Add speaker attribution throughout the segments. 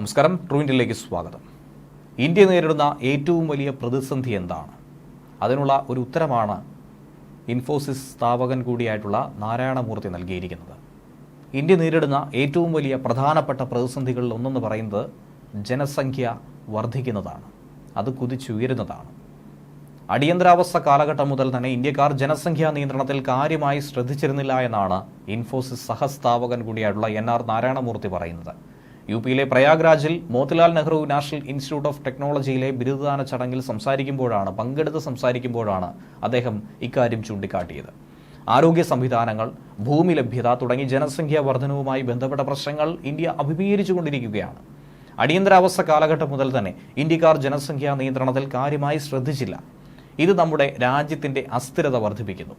Speaker 1: നമസ്കാരം ട്രൂ ഇന്ത്യയിലേക്ക് സ്വാഗതം. ഇന്ത്യ നേരിടുന്ന ഏറ്റവും വലിയ പ്രതിസന്ധി എന്താണ്? അതിനുള്ള ഒരു ഉത്തരമാണ് ഇൻഫോസിസ് സ്ഥാപകൻ കൂടിയായിട്ടുള്ള നാരായണമൂർത്തി നൽകിയിരിക്കുന്നത്. ഇന്ത്യ നേരിടുന്ന ഏറ്റവും വലിയ പ്രധാനപ്പെട്ട പ്രതിസന്ധികളിൽ ഒന്നെന്ന് പറയുന്നത് ജനസംഖ്യ വർദ്ധിക്കുന്നതാണ്. അത് കുതിച്ചുയരുന്നതാണ്. അടിയന്തരാവസ്ഥ കാലഘട്ടം മുതൽ തന്നെ ഇന്ത്യക്കാർ ജനസംഖ്യാ നിയന്ത്രണത്തിൽ കാര്യമായി ശ്രദ്ധിച്ചിരുന്നില്ല എന്നാണ് ഇൻഫോസിസ് സഹസ്ഥാപകൻ കൂടിയായിട്ടുള്ള എൻ ആർ നാരായണമൂർത്തി പറയുന്നത്. യു പിയിലെ പ്രയാഗ്രാജിൽ Motilal Nehru national institute of ടെക്നോളജിയിലെ ബിരുദദാന ചടങ്ങിൽ സംസാരിക്കുമ്പോഴാണ് പങ്കെടുത്ത് സംസാരിക്കുമ്പോഴാണ് അദ്ദേഹം ഇക്കാര്യം ചൂണ്ടിക്കാട്ടിയത്. ആരോഗ്യ സംവിധാനങ്ങൾ ഭൂമി ലഭ്യത തുടങ്ങി ജനസംഖ്യാ വർധനവുമായി ബന്ധപ്പെട്ട പ്രശ്നങ്ങൾ ഇന്ത്യ അഭിമുഖീകരിച്ചുകൊണ്ടിരിക്കുകയാണ്. അടിയന്തരാവസ്ഥ കാലഘട്ടം മുതൽ തന്നെ ഇന്ത്യക്കാർ ജനസംഖ്യാ നിയന്ത്രണത്തിൽ കാര്യമായി ശ്രദ്ധിച്ചില്ല. ഇത് നമ്മുടെ രാജ്യത്തിന്റെ അസ്ഥിരത വർദ്ധിപ്പിക്കുന്നു.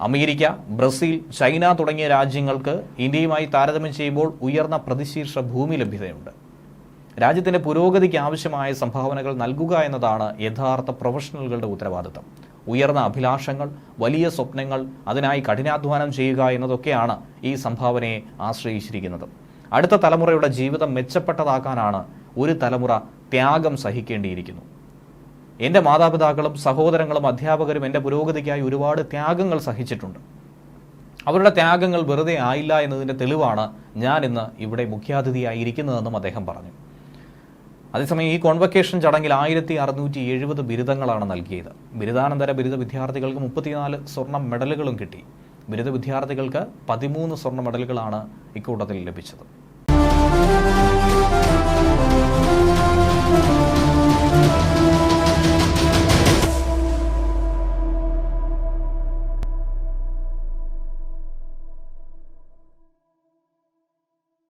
Speaker 1: അമേരിക്ക ബ്രസീൽ ചൈന തുടങ്ങിയ രാജ്യങ്ങൾക്ക് ഇന്ത്യയുമായി താരതമ്യം ചെയ്യുമ്പോൾ ഉയർന്ന പ്രതിശീർഷ ഭൂമി ലഭ്യതയുണ്ട്. രാജ്യത്തിന്റെ പുരോഗതിക്ക് ആവശ്യമായ സംഭാവനകൾ നൽകുക എന്നതാണ് യഥാർത്ഥ പ്രൊഫഷണലുകളുടെ ഉത്തരവാദിത്തം. ഉയർന്ന അഭിലാഷങ്ങൾ വലിയ സ്വപ്നങ്ങൾ അതിനായി കഠിനാധ്വാനം ചെയ്യുക എന്നതൊക്കെയാണ് ഈ സംഭാവനയെ ആശ്രയിച്ചിരിക്കുന്നത്. അടുത്ത തലമുറയുടെ ജീവിതം മെച്ചപ്പെട്ടതാക്കാനാണ് ഒരു തലമുറ ത്യാഗം സഹിക്കേണ്ടിയിരിക്കുന്നു. എന്റെ മാതാപിതാക്കളും സഹോദരങ്ങളും അധ്യാപകരും എന്റെ പുരോഗതിക്കായി ഒരുപാട് ത്യാഗങ്ങൾ സഹിച്ചിട്ടുണ്ട്. അവരുടെ ത്യാഗങ്ങൾ വെറുതെ ആയില്ല എന്നതിന്റെ തെളിവാണ് ഞാൻ ഇന്ന് ഇവിടെ മുഖ്യാതിഥിയായിരിക്കുന്നതെന്നും അദ്ദേഹം പറഞ്ഞു. അതേസമയം ഈ കോൺവക്കേഷൻ ചടങ്ങിൽ ആയിരത്തി അറുന്നൂറ്റി എഴുപത് ബിരുദങ്ങളാണ് നൽകിയത്. ബിരുദാനന്തര ബിരുദ വിദ്യാർത്ഥികൾക്ക് മുപ്പത്തിനാല് സ്വർണ മെഡലുകളും കിട്ടി. ബിരുദ വിദ്യാർത്ഥികൾക്ക് പതിമൂന്ന് സ്വർണ മെഡലുകളാണ് ഇക്കൂട്ടത്തിൽ ലഭിച്ചത്.